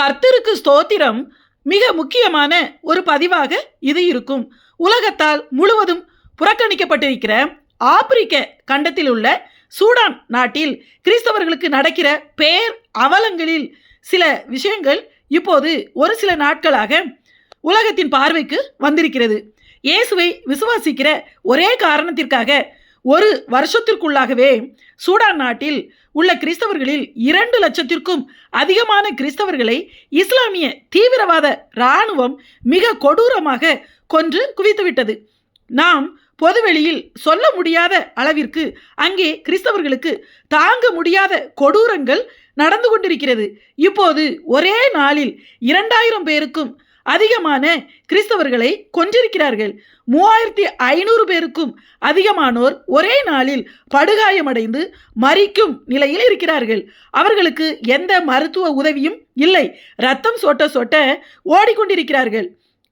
கர்த்தருக்கு ஸ்தோத்திரம் மிக முக்கியமான ஒரு பதிவாக இது இருக்கும். உலகத்தால் முழுவதும் புறக்கணிக்கப்பட்டிருக்கிற ஆப்பிரிக்க கண்டத்தில் உள்ள சூடான் நாட்டில் கிறிஸ்தவர்களுக்கு நடக்கிற பேர் அவலங்களில் சில விஷயங்கள் இப்போது ஒரு சில நாட்களாக உலகத்தின் பார்வைக்கு வந்திருக்கிறது. இயேசுவை விசுவாசிக்கிற ஒரே காரணத்திற்காக ஒரு வருஷத்திற்குள்ளாகவே சூடான் நாட்டில் உள்ள கிறிஸ்தவர்களில் இரண்டு லட்சத்திற்கும் அதிகமான கிறிஸ்தவர்களை இஸ்லாமிய தீவிரவாத இராணுவம் மிக கொடூரமாக கொன்று குவித்துவிட்டது. நாம் பொதுவெளியில் சொல்ல முடியாத அளவிற்கு அங்கே கிறிஸ்தவர்களுக்கு தாங்க முடியாத கொடூரங்கள் நடந்து கொண்டிருக்கிறது. இப்போது ஒரே நாளில் இரண்டாயிரம் பேருக்கும் அதிகமான கிறிஸ்தவர்களை கொன்றிருக்கிறார்கள். மூவாயிரத்தி ஐநூறு பேருக்கும் அதிகமானோர் ஒரே நாளில் படுகாயமடைந்து மறிக்கும் நிலையில் இருக்கிறார்கள். அவர்களுக்கு எந்த மருத்துவ உதவியும் இல்லை. ரத்தம் சொட்ட சொட்ட ஓடிக்கொண்டிருக்கிறார்கள்.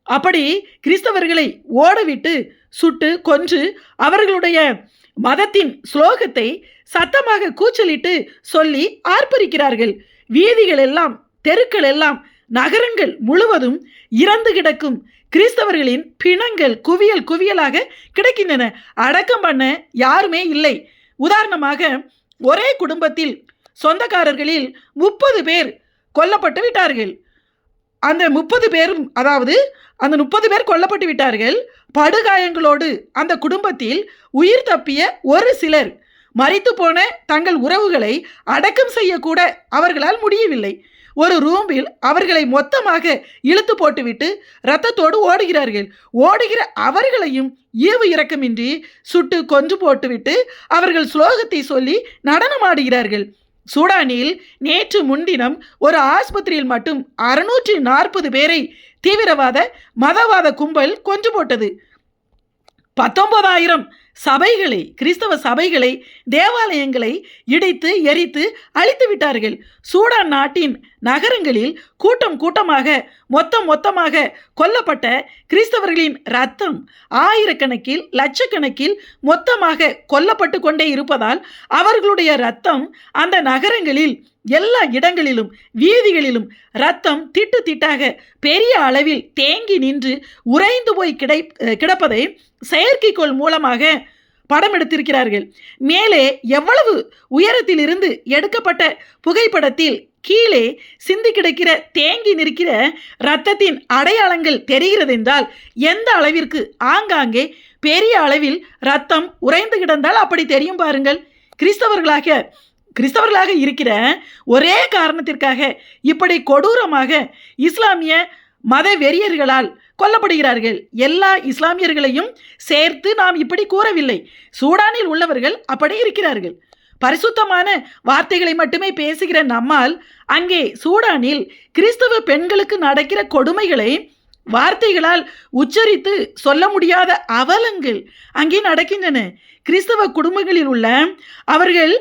அப்படி கிறிஸ்தவர்களை ஓடவிட்டு சுட்டு கொன்று அவர்களுடைய மதத்தின் ஸ்லோகத்தை சத்தமாக கூச்சலிட்டு சொல்லி ஆர்ப்பரிக்கிறார்கள். வீதிகள் எல்லாம் தெருக்கள் எல்லாம் நகரங்கள் முழுவதும் இறந்து கிடக்கும் கிறிஸ்தவர்களின் பிணங்கள் குவியல் குவியலாக கிடைக்கின்றன. அடக்கம் பண்ண யாருமே இல்லை. உதாரணமாக ஒரே குடும்பத்தில் சொந்தக்காரர்களில் முப்பது பேர் கொல்லப்பட்டு விட்டார்கள். அந்த முப்பது பேரும் அதாவது அந்த முப்பது பேர் கொல்லப்பட்டு விட்டார்கள். படுகாயங்களோடு அந்த குடும்பத்தில் உயிர் தப்பிய ஒரு சிலர் மறித்து போன தங்கள் உறவுகளை அடக்கம் செய்யக்கூட அவர்களால் முடியவில்லை. ஒரு ரூமில் அவர்களை மொத்தமாக இழுத்து போட்டுவிட்டு ரத்தத்தோடு ஓடுகிறார்கள். ஓடுகிற அவர்களையும் ஈவு இறக்கமின்றி சுட்டு கொஞ்சு போட்டுவிட்டு அவர்கள் ஸ்லோகத்தை சொல்லி நடனமாடுகிறார்கள் சூடானில் நேற்று முன்தினம் ஒரு ஆஸ்பத்திரியில் மட்டும் அறுநூற்றி நாற்பது பேரை தீவிரவாத மதவாத கும்பல் கொன்று போட்டது. பத்தொன்பதாயிரம் சபைகளை கிறிஸ்தவ சபைகளை தேவாலயங்களை இடித்து எரித்து அழித்து விட்டார்கள். சூடான் நாட்டின் நகரங்களில் கூட்டம் கூட்டமாக மொத்தம் மொத்தமாக கொல்லப்பட்ட கிறிஸ்தவர்களின் ரத்தம் ஆயிரக்கணக்கில் லட்சக்கணக்கில் மொத்தமாக கொல்லப்பட்டு கொண்டே இருப்பதால் அவர்களுடைய ரத்தம் அந்த நகரங்களில் எல்லா இடங்களிலும் வீதிகளிலும் ரத்தம் திட்டு திட்டாக பெரிய அளவில் தேங்கி நின்று உறைந்து போய் கிடை கிடப்பதை செயற்கைக்கோள் மூலமாக படம் எடுத்திருக்கிறார்கள். மேலே எவ்வளவு உயரத்தில் இருந்து எடுக்கப்பட்ட புகைப்படத்தில் கீழே சிந்தி கிடக்கிற தேங்கி நிற்கிற இரத்தத்தின் அடையாளங்கள் தெரிகிறது என்றால் எந்த அளவிற்கு ஆங்காங்கே பெரிய அளவில் ரத்தம் உறைந்து கிடந்தால் அப்படி தெரியும் பாருங்கள். கிறிஸ்தவர்களாக கிறிஸ்தவர்களாக இருக்கிற ஒரே காரணத்திற்காக இப்படி கொடூரமாக இஸ்லாமிய மத வெறியர்களால் கொல்லப்படுகிறார்கள். எல்லா இஸ்லாமியர்களையும் சேர்த்து நாம் இப்படி கூறவில்லை. சூடானில் உள்ளவர்கள் அப்படி இருக்கிறார்கள். பரிசுத்தமான வார்த்தைகளை மட்டுமே பேசுகிற நம்மால் அங்கே சூடானில் கிறிஸ்தவ பெண்களுக்கு நடக்கிற கொடுமைகளை வார்த்தைகளால் உச்சரித்து சொல்ல முடியாத அவலங்கள் அங்கே நடக்கின்றன. கிறிஸ்தவ குடும்பங்களில் உள்ள அவர்கள்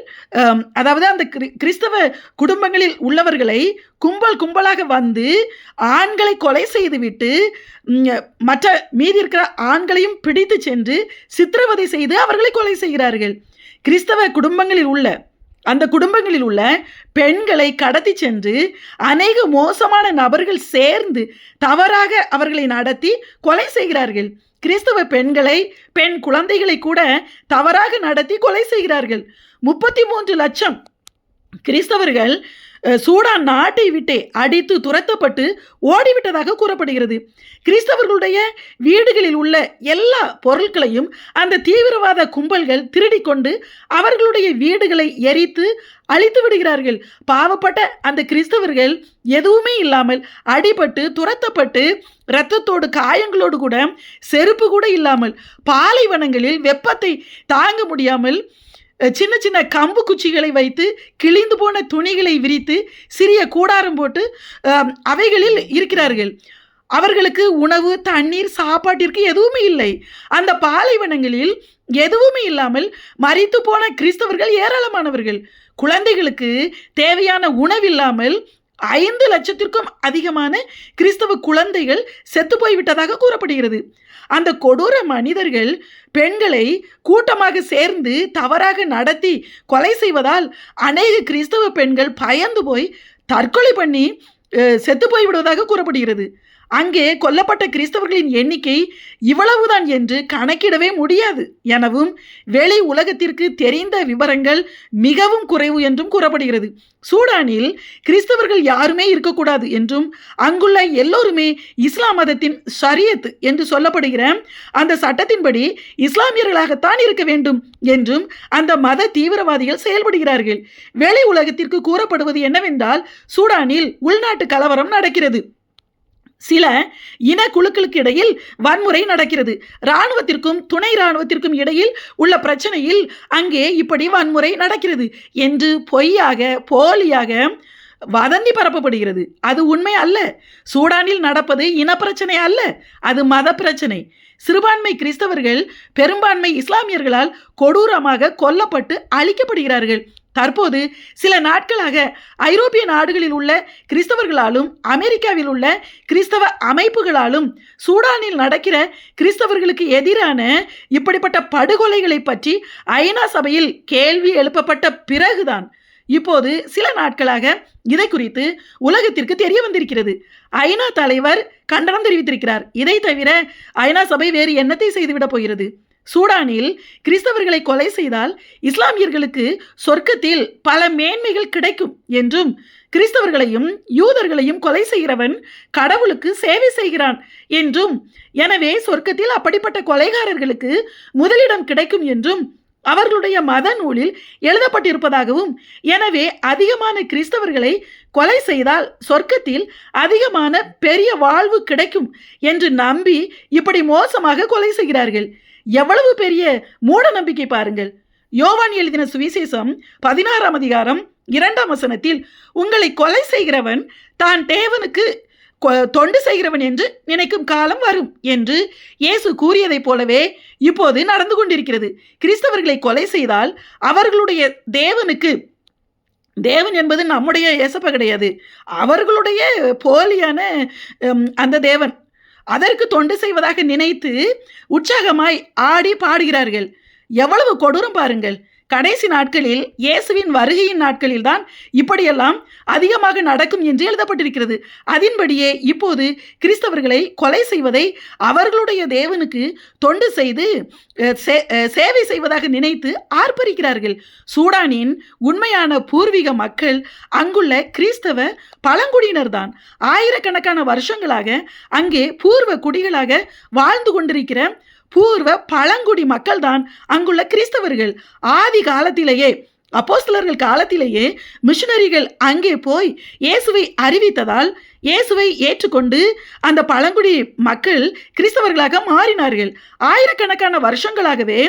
அதாவது அந்த கிறிஸ்தவ குடும்பங்களில் உள்ளவர்களை கும்பல் கும்பலாக வந்து ஆண்களை கொலை செய்துவிட்டு மற்ற மீதி இருக்கிற ஆண்களையும் பிடித்து சென்று சித்திரவதை செய்து அவர்களை கொலை செய்கிறார்கள். கிறிஸ்தவ குடும்பங்களில் உள்ள அந்த குடும்பங்களில் உள்ள பெண்களை கடத்தி சென்று அநேக மோசமான நபர்கள் சேர்ந்து தவறாக அவர்களை நடத்தி கொலை செய்கிறார்கள். கிறிஸ்தவ பெண்களை பெண் குழந்தைகளை கூட தவறாக நடத்தி கொலை செய்கிறார்கள். முப்பத்தி மூன்று லட்சம் கிறிஸ்தவர்கள் சூடான் நாட்டை விட்டே அடித்து துரத்தப்பட்டு ஓடிவிட்டதாக கூறப்படுகிறது. கிறிஸ்தவர்களுடைய வீடுகளில் உள்ள எல்லா பொருட்களையும் அந்த தீவிரவாத கும்பல்கள் திருடி கொண்டு அவர்களுடைய வீடுகளை எரித்து அழித்து விடுகிறார்கள். பாவப்பட்ட அந்த கிறிஸ்தவர்கள் எதுவுமே இல்லாமல் அடிபட்டு துரத்தப்பட்டு இரத்தத்தோடு காயங்களோடு கூட செருப்பு கூட இல்லாமல் பாலைவனங்களில் வெப்பத்தை தாங்க முடியாமல் சின்ன சின்ன கம்பு குச்சிகளை வைத்து கிழிந்து போன துணிகளை விரித்து சிறிய கூடாரம் போட்டு அவைகளில் இருக்கிறார்கள். அவர்களுக்கு உணவு தண்ணீர் சாப்பாட்டிற்கு எதுவுமே இல்லை. அந்த பாலைவனங்களில் எதுவுமே இல்லாமல் மறித்து போன கிறிஸ்தவர்கள் ஏராளமானவர்கள். குழந்தைகளுக்கு தேவையான உணவில்லாமல் ஐந்து லட்சத்திற்கும் அதிகமான கிறிஸ்தவ குழந்தைகள் செத்து போய்விட்டதாக கூறப்படுகிறது. அந்த கொடூர மனிதர்கள் பெண்களை கூட்டமாக சேர்ந்து தவறாக நடத்தி கொலை செய்வதால் அநேக கிறிஸ்தவ பெண்கள் பயந்து போய் தற்கொலை பண்ணி செத்து போய்விடுவதாக கூறப்படுகிறது. அங்கே கொல்லப்பட்ட கிறிஸ்தவர்களின் எண்ணிக்கை இவ்வளவுதான் என்று கணக்கிடவே முடியாது எனவும் வெளி உலகத்திற்கு தெரிந்த விவரங்கள் மிகவும் குறைவு என்றும் கூறப்படுகிறது. சூடானில் கிறிஸ்தவர்கள் யாருமே இருக்கக்கூடாது என்றும் அங்குள்ள எல்லோருமே இஸ்லாம் மதத்தின் ஷரியத் என்று சொல்லப்படுகிற அந்த சட்டத்தின்படி இஸ்லாமியர்களாகத்தான் இருக்க வேண்டும் என்றும் அந்த மத தீவிரவாதிகள் செயல்படுகிறார்கள். வெளி உலகத்திற்கு கூறப்படுவது என்னவென்றால் சூடானில் உள்நாட்டு கலவரம் நடக்கிறது. சில இன குழுக்களுக்கு இடையில் வன்முறை நடக்கிறது. இராணுவத்திற்கும் துணை இராணுவத்திற்கும் இடையில் உள்ள பிரச்சனையில் அங்கே இப்படி வன்முறை நடக்கிறது என்று பொய்யாக போலியாக வதந்தி பரப்பப்படுகிறது. அது உண்மை அல்ல. சூடானில் நடப்பது இனப்பிரச்சனை அல்ல. அது மத பிரச்சனை. சிறுபான்மை கிறிஸ்தவர்கள் பெரும்பான்மை இஸ்லாமியர்களால் கொடூரமாக கொல்லப்பட்டு அழிக்கப்படுகிறார்கள். தற்போது சில நாட்களாக ஐரோப்பிய நாடுகளில் உள்ள கிறிஸ்தவர்களாலும் அமெரிக்காவில் உள்ள கிறிஸ்தவ அமைப்புகளாலும் சூடானில் நடக்கிற கிறிஸ்தவர்களுக்கு எதிரான இப்படிப்பட்ட படுகொலைகளை பற்றி ஐநா சபையில் கேள்வி எழுப்பப்பட்ட பிறகுதான் இப்போது சில நாட்களாக இதை குறித்து உலகத்திற்கு தெரிய வந்திருக்கிறது. ஐநா தலைவர் கண்டனம் தெரிவித்திருக்கிறார். இதை தவிர ஐநா சபை வேறு என்னத்தை செய்துவிடப் போகிறது. சூடானில் கிறிஸ்தவர்களை கொலை செய்தால் இஸ்லாமியர்களுக்கு சொர்க்கத்தில் பல மேன்மைகள் கிடைக்கும் என்றும் கிறிஸ்தவர்களையும் யூதர்களையும் கொலை செய்கிறவன் கடவுளுக்கு சேவை செய்கிறான் என்றும் எனவே சொர்க்கத்தில் அப்படிப்பட்ட கொலைகாரர்களுக்கு முதலிடம் கிடைக்கும் என்றும் அவர்களுடைய மத நூலில் எழுதப்பட்டிருப்பதாகவும் எனவே அதிகமான கிறிஸ்தவர்களை கொலை செய்தால் சொர்க்கத்தில் அதிகமான பெரிய வாழ்வு கிடைக்கும் என்று நம்பி இப்படி மோசமாக கொலை செய்கிறார்கள். எவ்வளவு பெரிய மூட நம்பிக்கை பாருங்கள். யோவான் எழுதின சுவிசேஷம் பதினாறாம் அதிகாரம் இரண்டாம் வசனத்தில் உங்களை கொலை செய்கிறவன் தான் தேவனுக்கு தொண்டு செய்கிறவன் என்று நினைக்கும் காலம் வரும் என்று இயேசு கூறியதைப் போலவே இப்போது நடந்து கொண்டிருக்கிறது. கிறிஸ்தவர்களை கொலை செய்தால் அவர்களுடைய தேவனுக்கு தேவன் என்பது நம்முடைய இயேசப்ப கிடையாது. அவர்களுடைய போலியான அந்த தேவன் அதற்கு தொண்டு செய்வதாக நினைத்து உற்சாகமாய் ஆடி பாடுகிறார்கள். எவ்வளவு கொடூரம் பாருங்கள். கடைசி நாட்களில் இயேசுவின் வருகையின் நாட்களில் தான் இப்படியெல்லாம் அதிகமாக நடக்கும் என்று எழுதப்பட்டிருக்கிறது. அதன்படியே இப்போது கிறிஸ்தவர்களை கொலை செய்வதை அவர்களுடைய தேவனுக்கு தொண்டு செய்து சேவை செய்வதாக நினைத்து ஆர்ப்பரிக்கிறார்கள். சூடானின் உண்மையான பூர்வீக மக்கள் அங்குள்ள கிறிஸ்தவ பழங்குடியினர் தான் ஆயிரக்கணக்கான வருஷங்களாக அங்கே பூர்வ குடிகளாக வாழ்ந்து கொண்டிருக்கிற பூர்வ பழங்குடி மக்கள் தான் அங்குள்ள கிறிஸ்தவர்கள். ஆதி காலத்திலேயே அப்போஸ்தலர்கள் காலத்திலேயே மிஷினரிகள் அங்கே போய் இயேசுவை அறிவித்ததால் இயேசுவை ஏற்றுக்கொண்டு அந்த பழங்குடி மக்கள் கிறிஸ்தவர்களாக மாறினார்கள். ஆயிரக்கணக்கான வருஷங்களாகவே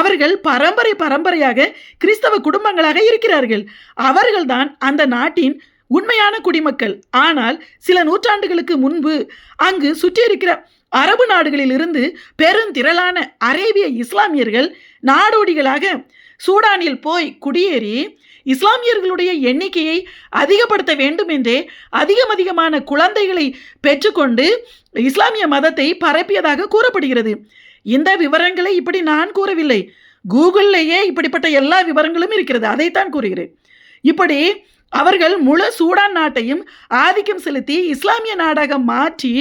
அவர்கள் பரம்பரை பரம்பரையாக கிறிஸ்தவ குடும்பங்களாக இருக்கிறார்கள். அவர்கள்தான் அந்த நாட்டின் உண்மையான குடிமக்கள். ஆனால் சில நூற்றாண்டுகளுக்கு முன்பு அங்கு சுற்றியிருக்கிற அரபு நாடுகளில் இருந்து பெருந்திரளான அரேபிய இஸ்லாமியர்கள் நாடோடிகளாக சூடானில் போய் குடியேறி இஸ்லாமியர்களுடைய எண்ணிக்கையை அதிகப்படுத்த வேண்டும் என்றே அதிகம் அதிகமான குழந்தைகளை பெற்றுக்கொண்டு இஸ்லாமிய மதத்தை பரப்பியதாக கூறப்படுகிறது. இந்த விவரங்களை இப்படி நான் கூறவில்லை. கூகுள்லேயே இப்படிப்பட்ட எல்லா விவரங்களும் இருக்கிறது. அதைத்தான் கூறுகிறேன். இப்படி அவர்கள் முழு சூடான் நாட்டையும் ஆதிக்கம் செலுத்தி இஸ்லாமிய நாடாக மாற்றி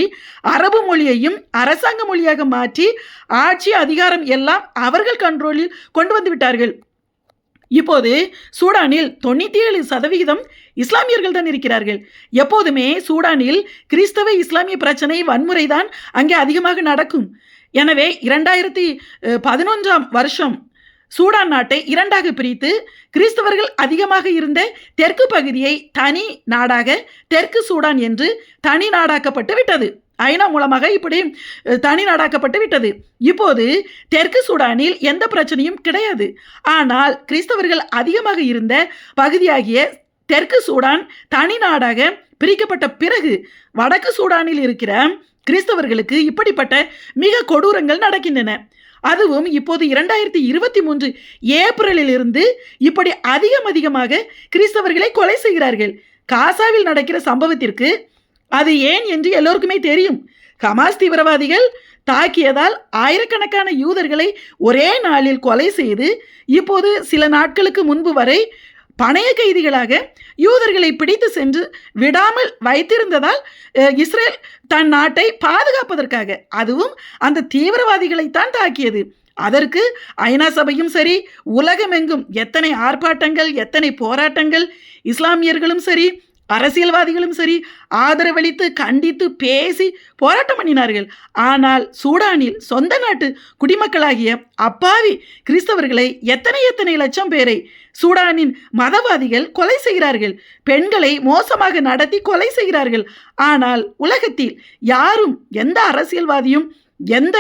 அரபு மொழியையும் அரசாங்க மொழியாக மாற்றி ஆட்சி அதிகாரம் எல்லாம் அவர்கள் கண்ட்ரோலில் கொண்டு வந்து விட்டார்கள். இப்போது சூடானில் தொண்ணூற்றி ஏழு சதவிகிதம் இஸ்லாமியர்கள் தான் இருக்கிறார்கள். எப்போதுமே சூடானில் கிறிஸ்தவ இஸ்லாமிய பிரச்சனை வன்முறை தான் அங்கே அதிகமாக நடக்கும். எனவே இரண்டாயிரத்தி பதினொன்றாம் வருஷம் சூடான் நாட்டை இரண்டாக பிரித்து கிறிஸ்தவர்கள் அதிகமாக இருந்த தெற்கு பகுதியை தனி நாடாக தெற்கு சூடான் என்று தனி நாடாக்கப்பட்டு விட்டது. ஐநா மூலமாக இப்படி தனி நாடாக்கப்பட்டு விட்டது. இப்போது தெற்கு சூடானில் எந்த பிரச்சனையும் கிடையாது. ஆனால் கிறிஸ்தவர்கள் அதிகமாக இருந்த பகுதியாகிய தெற்கு சூடான் தனி நாடாக பிரிக்கப்பட்ட பிறகு வடக்கு சூடானில் இருக்கிற கிறிஸ்தவர்களுக்கு இப்படிப்பட்ட மிக கொடூரங்கள் நடக்கின்றன. அதுவும் இப்போது இரண்டாயிரத்தி இருபத்தி மூன்று ஏப்ரலில் இருந்து இப்படி அதிகம் அதிகமாக கிறிஸ்தவர்களை கொலை செய்கிறார்கள். காசாவில் நடக்கிற சம்பவத்திற்கு அது ஏன் என்று எல்லோருக்குமே தெரியும். ஹமாஸ் தீவிரவாதிகள் தாக்கியதால் ஆயிரக்கணக்கான யூதர்களை ஒரே நாளில் கொலை செய்து இப்போது சில நாட்களுக்கு முன்பு வரை பணைய கைதிகளாக யூதர்களை பிடித்து சென்று விடாமல் வைத்திருந்ததால் இஸ்ரேல் தன் நாட்டை பாதுகாப்பதற்காக அதுவும் அந்த தீவிரவாதிகளைத்தான் தாக்கியது. அதற்கு ஐநா சபையும் சரி உலகமெங்கும் எத்தனை ஆர்ப்பாட்டங்கள் எத்தனை போராட்டங்கள் இஸ்லாமியர்களும் சரி அரசியல்வாதிகளும் சரி ஆதரவளித்து கண்டித்து பேசி போராட்டம் பண்ணினார்கள். ஆனால் சூடானில் சொந்த நாட்டு குடிமக்களாகிய அப்பாவி கிறிஸ்தவர்களை எத்தனை எத்தனை லட்சம் பேரை சூடானின் மதவாதிகள் கொலை செய்கிறார்கள் பெண்களை மோசமாக நடத்தி கொலை செய்கிறார்கள். ஆனால் உலகத்தில் யாரும் எந்த அரசியல்வாதியும் எந்த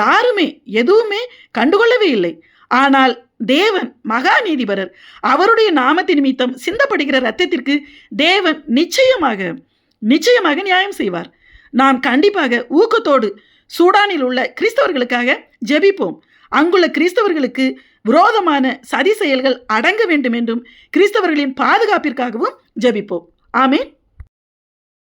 யாருமே எதுவுமே கண்டுகொள்ளவே இல்லை. ஆனால் தேவன் மகா நீதிபரர் அவருடைய நாமத்தின் நிமித்தம் சிந்தப்படுகிற ரத்தத்திற்கு தேவன் நிச்சயமாக நிச்சயமாக நியாயம் செய்வார். நாம் கண்டிப்பாக ஊக்கத்தோடு சூடானில் உள்ள கிறிஸ்தவர்களுக்காக ஜெபிப்போம். அங்குள்ள கிறிஸ்தவர்களுக்கு விரோதமான சதி செயல்கள் அடங்க வேண்டும் என்றும் கிறிஸ்தவர்களின் பாதுகாப்பிற்காகவும் ஜெபிப்போம். ஆமேன்.